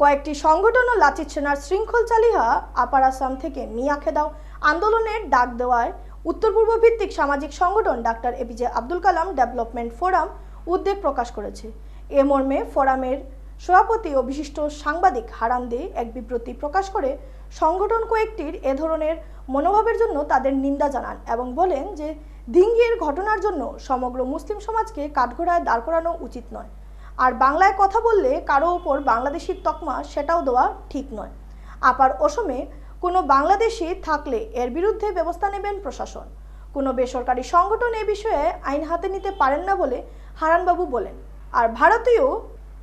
কয়েকটি সংগঠন ও লাচিত সেনার শৃঙ্খল চালিহা আপার আসাম থেকে মিয়াখে দাও আন্দোলনের ডাক দেওয়ায় উত্তর পূর্ব ভিত্তিক সামাজিক সংগঠন doctor APJ Abdul Kalam development forum উদ্বেগ প্রকাশ করেছে। এ মর্মে ফোরামের সভাপতি ও বিশিষ্ট সাংবাদিক হারান দে এক বিবৃতি প্রকাশ করে সংগঠন কয়েকটির এ ধরনের মনোভাবের জন্য তাদের নিন্দা জানান এবং বলেন যে দিঙ্গির ঘটনার জন্য সমগ্র মুসলিম সমাজকে কাঠগড়ায় দাঁড় করানো উচিত নয়। আর বাংলায় কথা বললে কারও ওপর বাংলাদেশির তকমা সেটাও দেওয়া ঠিক নয়। আপার অসমে কোনো বাংলাদেশি থাকলে এর বিরুদ্ধে ব্যবস্থা নেবেন প্রশাসন। কোনো বেসরকারি সংগঠন এ বিষয়ে আইন হাতে নিতে পারেন না বলে হারানবাবু বলেন। আর ভারতীয়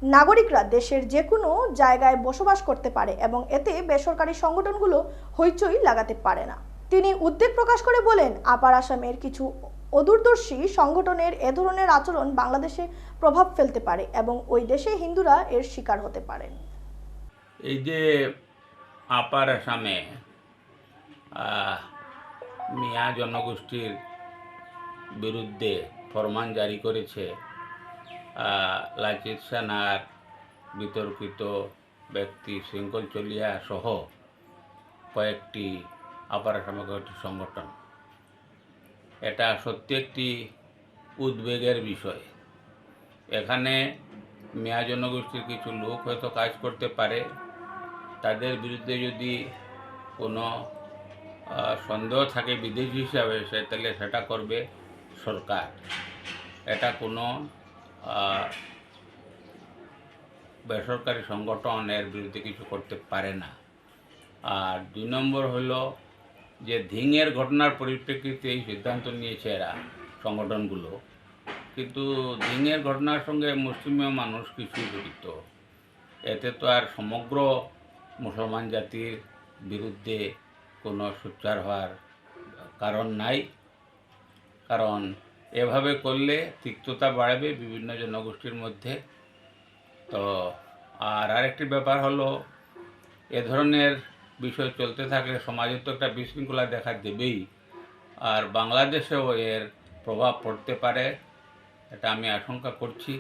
নাগরিকরা দেশের যে কোনো জায়গায় বসবাস করতে পারে এবং এতে বেসরকারি সংগঠনগুলো হইচই লাগাতে পারে না। তিনি উদ্বেগ প্রকাশ করে বলেন, আপার আসামের কিছু অদূরদর্শী সংগঠনের এ ধরনের আচরণ বাংলাদেশে প্রভাব ফেলতে পারে এবং ওই দেশে হিন্দুরা এর শিকার হতে পারেন। এই যে আপার আসামে মিয়া জনগোষ্ঠীর বিরুদ্ধে ফরমান জারি করেছে লাচিত সেনার বিতর্কিত ব্যক্তি শৃঙ্খল চলিয়া সহ কয়েকটি আপার আসামে কয়েকটি সংগঠন। এটা সত্যি একটি উদ্বেগের বিষয়। এখানে মেয়া জনগোষ্ঠীর কিছু লোক হয়তো কাজ করতে পারে। তাদের বিরুদ্ধে যদি কোনো সন্দেহ থাকে বিদেশি হিসাবে, সে তাহলে সেটা করবে সরকার। এটা কোনো বেসরকারি সংগঠন এর বিরুদ্ধে কিছু করতে পারে না। আর দুই নম্বর হলো যে ধিঙের ঘটনার পরিপ্রেক্ষিতে এই সিদ্ধান্ত নিয়েছে এরা, সংগঠনগুলো। কিন্তু ধিঙের ঘটনার সঙ্গে মুসলিমীয় মানুষ কিছু জড়িত। এতে তো আর সমগ্র মুসলমান জাতির বিরুদ্ধে কোনো সোচ্চার হওয়ার কারণ নাই। কারণ এভাবে করলে তিক্ততা বাড়বে বিভিন্ন জনগোষ্ঠীর মধ্যে। তো আর আরেকটি ব্যাপার হলো, এ ধরনের বিষয় চলতে থাকলে সমাজের তো একটা বিশৃঙ্খলা দেখা দেবেই। আর বাংলাদেশেও এর প্রভাব পড়তে পারে, এটা আমি আশঙ্কা করছি।